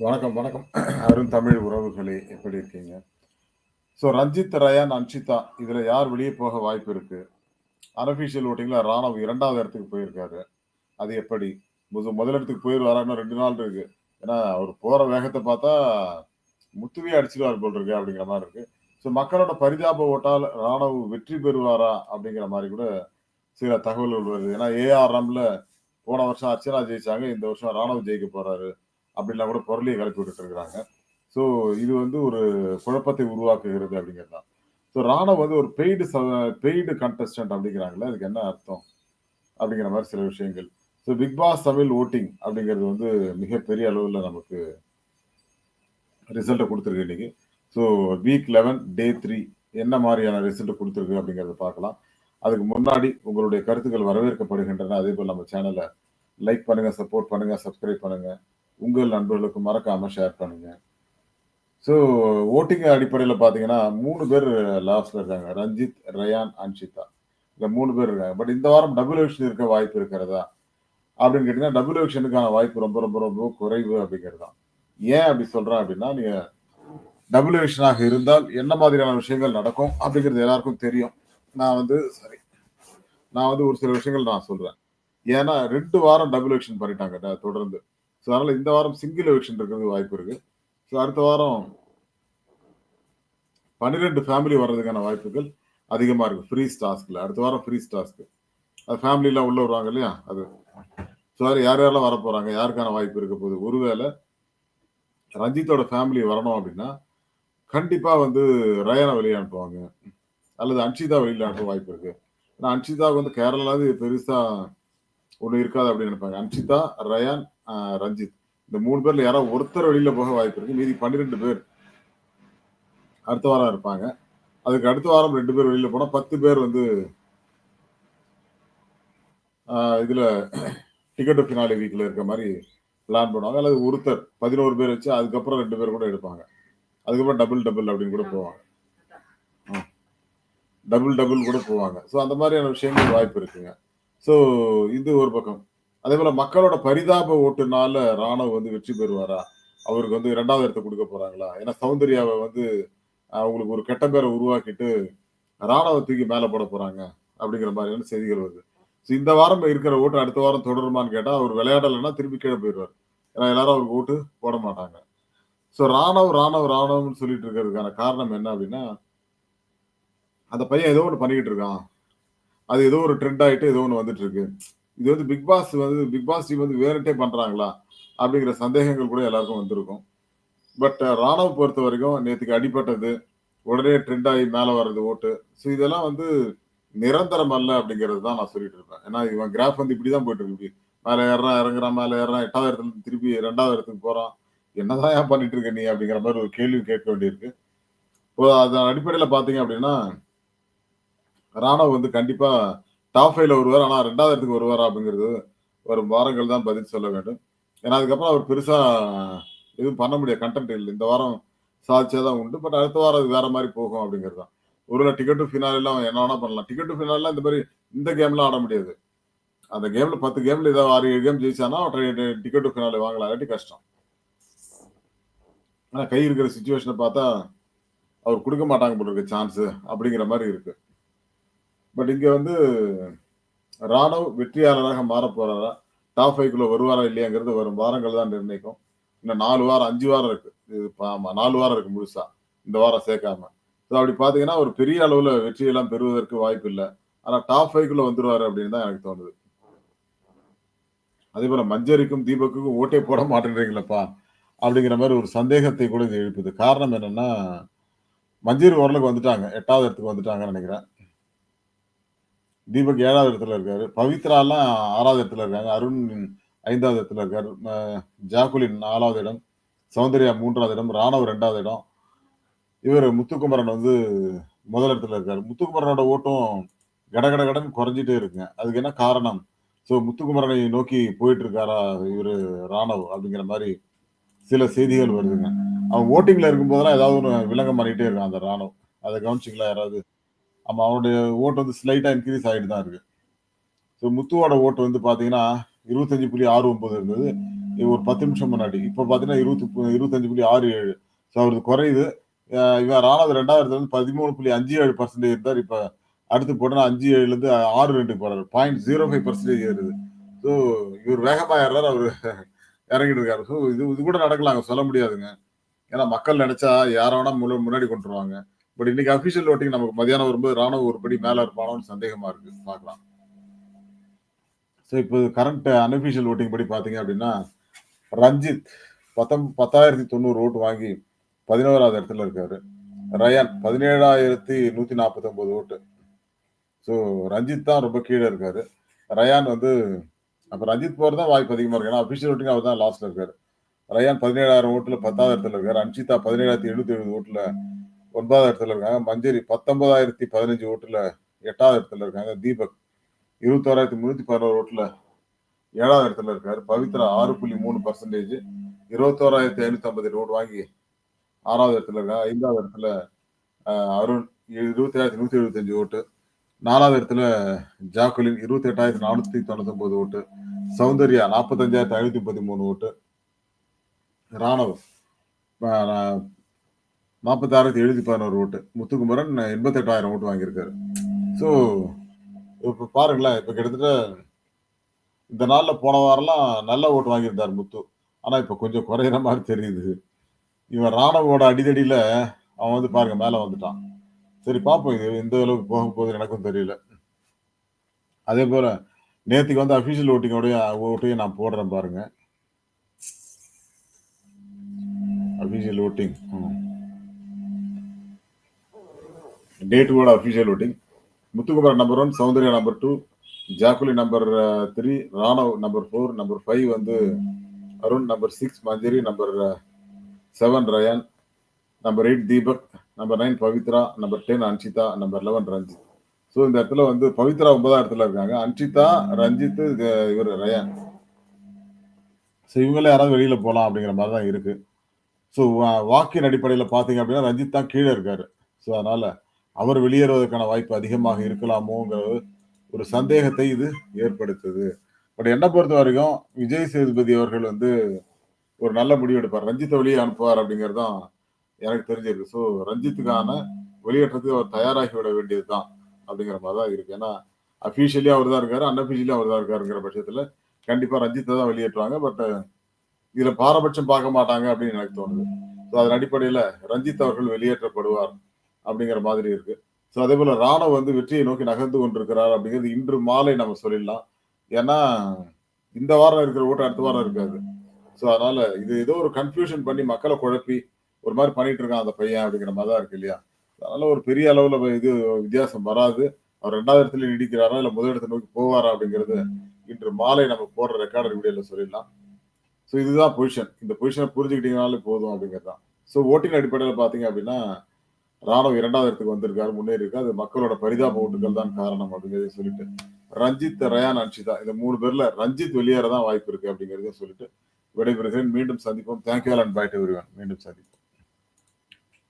வணக்கம், வணக்கம். அருண் தமிழ் உறவுகளே எப்படி இருக்கீங்க? ஸோ ரஞ்சித், ரயான், அன்ஷிதா இதில் யார் வெளியே போக வாய்ப்பு இருக்கு? அனஃபிஷியல் ஓட்டிங்கில் ராணவ் இரண்டாவது இடத்துக்கு போயிருக்காரு. அது எப்படி? முது முதல் இடத்துக்கு போயிருவாரா? இன்னும் 2 நாள் இருக்கு. ஏன்னா, அவர் போற வேகத்தை பார்த்தா, முத்துவே அடிச்சுருவாரு போல் இருக்கு அப்படிங்கிற மாதிரி இருக்கு. ஸோ மக்களோட பரிதாப ஓட்டால் ராணவ் வெற்றி பெறுவாரா? அப்படிங்கிற மாதிரி கூட சில தகவல்கள் வருது. ஏன்னா, ஏஆர்எம்ல போன வருஷம் அர்ச்சனா ஜெயிச்சாங்க. இந்த வருஷம் ராணவ் ஜெயிக்க போறாரு. அப்படிலாம் கூட புரளிய கிளப்பி விட்டுட்டு இருக்கிறாங்க ஸோ இது வந்து ஒரு குழப்பத்தை உருவாக்குகிறது அப்படிங்கிறது தான். ஸோ ராணவ் வந்து ஒரு பெய்டு ச பெய்டு கண்டஸ்டன்ட் அப்படிங்கிறாங்களே அதுக்கு என்ன அர்த்தம்? அப்படிங்கிற மாதிரி சில விஷயங்கள். So Bigg Boss Tamil voting அப்படிங்கிறது வந்து மிகப்பெரிய அளவில் நமக்கு ரிசல்ட்டை கொடுத்துருக்கு இன்னைக்கு. ஸோ வீக் 11 டே த்ரீ என்ன மாதிரியான ரிசல்ட் கொடுத்துருக்கு அப்படிங்கிறத பார்க்கலாம். அதுக்கு முன்னாடி உங்களுடைய கருத்துக்கள் வரவேற்கப்படுகின்றன. அதே போல் நம்ம சேனலை லைக் பண்ணுங்கள் சப்போர்ட் பண்ணுங்கள் சப்ஸ்கிரைப் பண்ணுங்கள் உங்கள் நண்பர்களுக்கு மறக்காம ஷேர் பண்ணுங்க. ஸோ ஓட்டிங் அடிப்படையில் பார்த்தீங்கன்னா, மூணு பேர் லாஸ்ட்ல இருக்காங்க. ரஞ்சித், ரயான், அன்ஷிதா. இந்த மூணு பேர் இருக்காங்க. பட் இந்த வாரம் டபுள் எவிக்ஷன் இருக்க வாய்ப்பு இருக்கிறதா? அப்படின்னு கேட்டீங்கன்னா, டபுள் எவிக்ஷனுக்கான வாய்ப்பு ரொம்ப ரொம்ப ரொம்ப குறைவு அப்படிங்கிறது தான். ஏன் அப்படி சொல்றேன் அப்படின்னா, நீங்க டபுள் எவிக்ஷனாக இருந்தால் என்ன மாதிரியான விஷயங்கள் நடக்கும் அப்படிங்கிறது எல்லாருக்கும் தெரியும். நான் வந்து சாரி. நான் வந்து ஒரு சில விஷயங்கள் நான் சொல்றேன். ஏன்னா ரெண்டு வாரம் டபுள் எவிக்ஷன் பண்ணிட்டாங்க ட தொடர்ந்து. ஸோ அதனால இந்த வாரம் சிங்கிள் எவிக்ஷன் இருக்கிறதுக்கு வாய்ப்பு இருக்கு. ஸோ அடுத்த வாரம் 12 ஃபேமிலி வர்றதுக்கான வாய்ப்புகள் அதிகமாக இருக்கு. ஃப்ரீ டாஸ்க்ல. அடுத்த வாரம் ஃப்ரீ டாஸ்க்கு அது ஃபேமிலிலாம் உள்ளே வருவாங்க இல்லையா? அது. ஸோ அதுல யார் யாரெல்லாம் வரப்போகிறாங்க யாருக்கான வாய்ப்பு இருக்க போகுது? ஒருவேளை ரஞ்சித்தோட ஃபேமிலி வரணும் அப்படின்னா, கண்டிப்பாக வந்து ரயானை வெளியே அனுப்புவாங்க. அல்லது அன்ஷிதா வெளியில் அனுப்ப வாய்ப்பு இருக்குது ஏன்னா அன்ஷிதாவுக்கு வந்து கேரளாவது பெருசாக ஒன்று இருக்காது அப்படின்னு நினைப்பாங்க. அன்ஷிதா, ரயான், ரஞ்சித். இந்த மூணு பேர்ல யாராவது ஒருத்தர் வெளியில போக வாய்ப்பு இருக்கு. மீதி 12 பேர் அடுத்த வாரம் இருப்பாங்க. அதுக்கு அடுத்த வாரம் ரெண்டு பேர் வெளியில போனா 10 பேர் வந்து இதுல டிக்கெட் ஃபினாலி வீக்ல இருக்க மாதிரி பிளான் பண்ணுவாங்க. அல்லது ஒருத்தர் 11 பேர் வச்சு அதுக்கப்புறம் ரெண்டு பேர் கூட எடுப்பாங்க. அதுக்கப்புறம் டபுள் டபுள் அப்படின்னு கூட போவாங்க. டபுள் டபுள் கூட போவாங்க. ஸோ அந்த மாதிரியான விஷயங்கள் வாய்ப்பு இருக்குங்க. ஸோ இது ஒரு பக்கம். அதே போல மக்களோட பரிதாப ஓட்டுனால ராணுவ வந்து வெற்றி பெறுவாரா? அவருக்கு வந்து இரண்டாவது இடத்தை கொடுக்க போறாங்களா? ஏன்னா சௌந்தர்யாவை வந்து அவங்களுக்கு ஒரு கெட்ட பேரை உருவாக்கிட்டு, ராணுவ தூக்கி மேலே போட போறாங்க. அப்படிங்கிற மாதிரியான செய்திகள் வருது. ஸோ இந்த வாரம் இருக்கிற ஓட்டு அடுத்த வாரம் தொடருமான்னு கேட்டால் அவர் விளையாடலைன்னா திருப்பி கீழே போயிடுவார் ஏன்னா எல்லாரும் அவருக்கு ஓட்டு போட மாட்டாங்க. ஸோ ராணவ், ராணவ், ராணுவம்னு சொல்லிட்டு இருக்கிறதுக்கான காரணம் என்ன அப்படின்னா அந்த பையன் ஏதோ ஒன்று பண்ணிக்கிட்டு இருக்கான். அது ஏதோ ஒரு ட்ரெண்ட் ஆகிட்டு ஏதோ ஒன்று வந்துட்டு இருக்கு. இது வந்து பிக் பாஸ் வந்து பிக் பாஸ் டீம் வந்து வேறட்டே பண்ணுறாங்களா அப்படிங்கிற சந்தேகங்கள் கூட எல்லாருக்கும் வந்திருக்கும். பட் பொறுத்த வரைக்கும் நேற்றுக்கு அடிப்பட்டது உடனே ட்ரெண்ட் ஆகி மேலே வர்றது ஓட்டு. ஸோ இதெல்லாம் வந்து நிரந்தரம் அல்ல அப்படிங்கிறது தான் நான் சொல்லிட்டு இருப்பேன். ஏன்னா இவன் கிராஃப் வந்து இப்படி தான் போயிட்டு இருக்கு. இப்படி மேல இறங்குறான், மேலே ஏறுறான், எட்டாவது இடத்துல இருந்து திருப்பி ரெண்டாவது இடத்துக்கு போகிறான் என்னதான் ஏன் பண்ணிட்டு இருக்க நீ? அப்படிங்கிற மாதிரி ஒரு கேள்வி கேட்க வேண்டியிருக்கு. இப்போ அதன் அடிப்படையில் பார்த்தீங்க அப்படின்னா ராணவ் வந்து கண்டிப்பா டாப் ஃபைவ்ல வருவார். ஆனா ரெண்டாவது இடத்துக்கு வருவார் அப்படிங்கிறது வரும் வாரங்கள் தான் பதில் சொல்ல வேண்டும். ஏன்னா அதுக்கப்புறம் அவர் பெருசா எதுவும் பண்ண முடியாது. கண்டென்ட் இல்லை இந்த வாரம் சாதிச்சா தான் உண்டு. பட் அடுத்த வாரம் அது வேற மாதிரி போகும் அப்படிங்கிறது தான். ஒருவேள டிக்கெட்டு டு அவன் என்ன வேணா பண்ணலாம். டிக்கெட்டு டு இந்த மாதிரி இந்த கேம்லாம் ஆட முடியாது. அந்த கேம்ல 10 கேம்ல ஏதோ 6, 7 கேம் ஜெயிச்சான்னா அவன் டிக்கெட்டு ஃபினாலே வாங்கலாம். இல்லாட்டி கஷ்டம். ஆனால் கை இருக்கிற சுச்சுவேஷனை பார்த்தா, அவர் கொடுக்க மாட்டாங்க போல இருக்கு அப்படிங்கிற மாதிரி இருக்குது பட் இங்க வந்து ராணவ் வெற்றியாளராக மாற போறாரா? டாப் 5க்குள்ள வருவாரா? இல்லையாங்கிறது வரும் வாரங்கள் தான் நிர்ணயிக்கும். இன்னும் நாலு வாரம் அஞ்சு வாரம் இருக்கு. இது ஆமா நாலு வாரம் இருக்கு முழுசா. இந்த வாரம் சேர்க்காம. ஸோ அப்படி பார்த்தீங்கன்னா, ஒரு பெரிய அளவுல வெற்றியெல்லாம் பெறுவதற்கு வாய்ப்பு இல்லை ஆனா டாப் 5க்குள்ள வந்துருவாரு அப்படின்னு தான் எனக்கு தோணுது. அதே போல மஞ்சரிக்கும், தீபக்குக்கும் ஓட்டே போட மாட்டேன்றீங்களப்பா! அப்படிங்கிற மாதிரி ஒரு சந்தேகத்தை கூட இது எழுப்புது. காரணம் என்னன்னா, மஞ்சரி ஓரளவுக்கு வந்துட்டாங்க. எட்டாவது இடத்துக்கு வந்துட்டாங்கன்னு நினைக்கிறேன் தீபக் ஏழாவது இடத்துல இருக்காரு. பவித்ராலாம் ஆறாவது இடத்துல இருக்காங்க. அருண் ஐந்தாவது இடத்துல இருக்காரு. ஜாக்குலின் நாலாவது இடம். சௌந்தர்யா மூன்றாவது இடம். ராணவ் ரெண்டாவது இடம். இவர் முத்துக்குமரன் வந்து முதல் இடத்துல இருக்காரு. முத்துக்குமரனோட ஓட்டும் கட கட குறைஞ்சிட்டே இருக்குங்க. அதுக்கு என்ன காரணம்? ஸோ முத்துக்குமரனை நோக்கி போயிட்டு இருக்காரா இவர் ராணவ்? அப்படிங்கிற மாதிரி சில செய்திகள் வருதுங்க. அவன் வோட்டிங்ல இருக்கும்போதெல்லாம் ஏதாவது ஒன்று விளங்கம் பண்ணிகிட்டே இருக்கான் அந்த ராணவ். அதை கவனிச்சிக்கலாம் யாராவது? ஆமாம் அவனுடைய ஓட்டு வந்து ஸ்லைட்டாக இன்க்ரீஸ் ஆகிட்டு தான் இருக்குது ஸோ முத்துவோட ஓட்டு வந்து பார்த்தீங்கன்னா, 25.69 இருந்தது. ஒரு பத்து நிமிஷம் முன்னாடி. இப்போ பார்த்தீங்கன்னா இருபத்தி இருபத்தஞ்சு புள்ளி ஆறு ஏழு. ஸோ அவரது குறையுது. இவன் இவர் ராணாவது ரெண்டாயிரத்துல இருந்து பதிமூணு புள்ளி அஞ்சு ஏழு பர்சன்டேஜ் இருந்தார். இப்போ அடுத்து போட்டோன்னா அஞ்சு ஏழுலேருந்து ஆறு ரெண்டுக்கு போறாரு. பாயிண்ட் ஜீரோ ஃபைவ் பர்சன்டேஜ் ஏறுது. ஸோ இவர் வேகமாக ஏறாரு அவர் இறங்கிட்டு இருக்காரு. ஸோ இது இது கூட நடக்கலாங்க. சொல்ல முடியாதுங்க. ஏன்னா மக்கள் நினைச்சா யாரோட முன்னாடி கொண்டுருவாங்க பட் இன்னைக்கு அபிஷியல் ஓட்டிங் நமக்கு மதியானம் வரும்போது ராணுவ ஒருபடி மேல இருப்பானோன்னு சந்தேகமா இருக்கு. பார்க்கலாம். ஸோ இப்போ கரண்ட் அன்அபிஷியல் ஓட்டிங் படி பார்த்தீங்க அப்படின்னா ரஞ்சித் பத்தம் பத்தாயிரத்தி தொண்ணூறு ஓட்டு வாங்கி பதினோராவது இடத்துல இருக்காரு. ரயான் பதினேழாயிரத்தி நூத்தி நாற்பத்தி ஒன்பது ஓட்டு ஸோ ரஞ்சித் தான் ரொம்ப கீழே இருக்காரு. ரயான் வந்து அப்ப ரஞ்சித் போறது தான் வாய்ப்பு அதிகமா இருக்கு. ஏன்னா அபிஷியல் ஓட்டிங் அவர் தான் லாஸ்ட்ல இருக்காரு. ரயான் பதினேழாயிரம் ஓட்டுல பத்தாவது இடத்துல இருக்காரு. அன்ஷிதா பதினேழாயிரத்தி எழுநூத்தி எழுபது ஓட்டுல ஒன்பதாவது இடத்துல இருக்காங்க. மஞ்சரி பத்தொன்பதாயிரத்தி பதினஞ்சு ஓட்டுல எட்டாவது இடத்துல இருக்காங்க. தீபக் இருபத்தோராயிரத்தி முன்னூத்தி பதினோரு ஓட்டுல ஏழாவது இடத்துல இருக்காரு. பவித்ரா ஆறு புள்ளி மூணு பர்சன்டேஜ் இருபத்தோராயிரத்தி ஐநூத்தி ஐம்பது ஓட்டு வாங்கி ஆறாவது இடத்துல இருக்காங்க. ஐந்தாவது இடத்துல அருண் இருபத்தேழாயிரத்தி நூத்தி எழுபத்தஞ்சு ஓட்டு. நாலாவது இடத்துல ஜாக்குலின் இருபத்தி எட்டாயிரத்தி நானூத்தி தொண்ணூத்தி ஒன்பது ஓட்டு. சௌந்தர்யா நாற்பத்தஞ்சாயிரத்தி ஐநூத்தி முப்பத்தி மூணு ஓட்டு. ராணவ் நாற்பத்தாயிரத்தி எழுநூத்தி பதினோரு ஓட்டு. முத்துக்குமரன் எண்பத்தெட்டாயிரம் ஓட்டு வாங்கியிருக்காரு. ஸோ இப்போ பாருங்களேன் இப்போ கிட்டத்தட்ட இந்த நாளில் போன வாரம்லாம் நல்ல ஓட்டு வாங்கியிருந்தார் முத்து. ஆனால் இப்போ கொஞ்சம் குறையிற மாதிரி தெரியுது. இவன் ராணவோட அடிதடியில் அவன் வந்து பாருங்க மேலே வந்துட்டான். சரி பார்ப்போம் இது எந்த அளவுக்கு போக போகுது எனக்கும் தெரியல. அதே போல் நேற்றுக்கு வந்து அஃபிஷியல் ஓட்டிங்கோடைய ஓட்டையும் நான் போடுறேன் பாருங்க. அஃபிஷியல் ஓட்டிங் ம். டேட் கூட official voting Muthukumar number one Soundarya number two Jacqueline number three Raanav number four number five வந்து Arun number six Manjari number seven Rayan number eight Deepak number nine Pavithra number ten Anshitha number eleven Ranjith so இந்த இடத்துல வந்து பவித்ரா ஒன்பதாம் இடத்துல இருக்காங்க. அன்ஷிதா ரஞ்சித் இவர் rayon so இவங்களே யாராவது வெளியில் போகலாம் அப்படிங்கிற மாதிரி தான் இருக்குது ஸோ வாக்கின் அடிப்படையில் பார்த்தீங்க அப்படின்னா ரஞ்சித் தான் கீழே இருக்காரு. ஸோ அதனால் அவர் வெளியேறுவதற்கான வாய்ப்பு அதிகமாக இருக்கலாமோங்கிற ஒரு சந்தேகத்தை இது ஏற்படுத்துது. பட் என்னை பொறுத்த வரைக்கும் விஜய் சேதுபதி அவர்கள் வந்து ஒரு நல்ல முடிவு எடுப்பார். ரஞ்சித்தை வெளியே அனுப்புவார் அப்படிங்கிறது தான் எனக்கு தெரிஞ்சிருக்கு. ஸோ ரஞ்சித்துக்கான வெளியேற்றத்துக்கு அவர் தயாராகி விட வேண்டியது தான் அப்படிங்கிற மாதிரி தான் இருக்கு. ஏன்னா அஃபீஷியலி அவர் தான் இருக்காரு அன்அஃபீஷியலி அவர் தான் இருக்காருங்கிற பட்சத்தில் கண்டிப்பாக ரஞ்சித்தை தான் வெளியேற்றுவாங்க. பட் இதுல பாரபட்சம் பார்க்க மாட்டாங்க அப்படின்னு எனக்கு தோணுது. ஸோ அதன் அடிப்படையில் ரஞ்சித் அவர்கள் வெளியேற்றப்படுவார். அப்படிங்கிற மாதிரி இருக்கு. ஸோ அதே போல ராணவ் வந்து வெற்றியை நோக்கி நகர்ந்து கொண்டிருக்கிறார் அப்படிங்கிறது இன்று மாலை நம்ம சொல்லிடலாம். ஏன்னா இந்த வாரம் இருக்கிற ஓட்டு அடுத்த வாரம் இருக்காது. ஸோ அதனால இது ஏதோ ஒரு கன்ஃபியூஷன் பண்ணி மக்களை குழப்பி ஒரு மாதிரி பண்ணிட்டு இருக்கான் அந்த பையன் அப்படிங்கிற மாதிரி தான் இருக்கு இல்லையா? அதனால ஒரு பெரிய அளவுல இது வித்தியாசம் வராது. அவர் ரெண்டாவது இடத்துல நீடிக்கிறாரா இல்லை முதல் இடத்தை நோக்கி போவாரா அப்படிங்கிறது இன்று மாலை நம்ம போடுற ரெக்கார்டர் வீடியோல சொல்லிடலாம். ஸோ இதுதான் பொசிஷன் இந்த பொசிஷனை புரிஞ்சுக்கிட்டீங்கனாலே போதும் அப்படிங்கிறது தான். ஸோ ஓட்டின் அடிப்படையில் பார்த்தீங்க அப்படின்னா ராணுவ இரண்டாவது இடத்துக்கு வந்திருக்காரு முன்னேறி அது மக்களோட பரிதாப ஓட்டுகள் தான் காரணம் அப்படிங்கிறதையும் சொல்லிட்டு ரஞ்சித் ரயான் அன்ஷிதா இந்த மூணு பேர்ல ரஞ்சித் வெளியேற தான் வாய்ப்பு இருக்கு அப்படிங்கிறதையும் சொல்லிட்டு விடைபெறுகிறேன். மீண்டும் சந்திப்போம். தேங்க்யூ அண்ட் பை டு மீண்டும் சந்திப்போம்.